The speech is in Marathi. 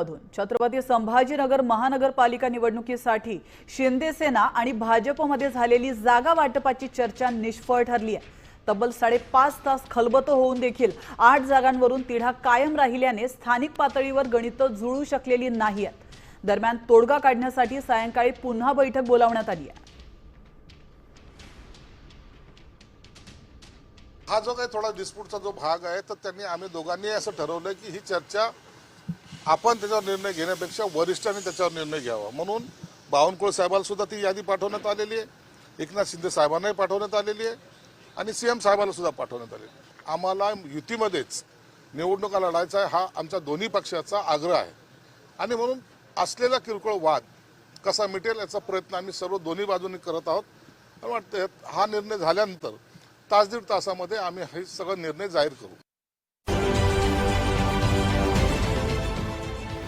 मधून. छत्रपती संभाजीनगर महानगरपालिका निवडणुकीसाठी शिंदे सेना आणि भाजपमध्ये झालेली जागा वाटपाची चर्चा निष्फळ ठरली आहे. तब्बल साडेपाच तास खलबत होऊन देखील आठ जागांवरून तिढा कायम राहिल्याने स्थानिक पातळीवर गणितं जुळू शकलेली नाही आहेत. दरम्यान तोडगा काढण्यासाठी सायंकाळी पुन्हा बैठक बोलावण्यात आली आहे. हा जो काही थोडा डिस्प्यूटचा जो भाग आहे तर त्यांनी आम्ही दोघांनी असं ठरवलं की ही चर्चा आपण त्याच्यावर निर्णय घेण्यापेक्षा वरिष्ठांनी त्याच्यावर निर्णय घ्यावा. म्हणून बावनकुळे साहेबाला सुद्धा ती यादी पाठवण्यात आलेली आहे. एकनाथ शिंदे साहेबांनाही पाठवण्यात आलेली आहे. आणि सीएम साहेबाला सुद्धा पाठवण्यात आलेली आहे. आम्हाला युतीमध्येच निवडणुका लढायचा आहे हा आमच्या दोन्ही पक्षाचा आग्रह आहे. आणि म्हणून असलेला किरकोळ वाद कसा मिटेल याचा प्रयत्न आम्ही सर्व दोन्ही बाजूंनी करत आहोत. मला वाटतं हा निर्णय झाल्यानंतर तास दीड तासामध्ये आम्ही हे सगळं निर्णय जाहीर करू.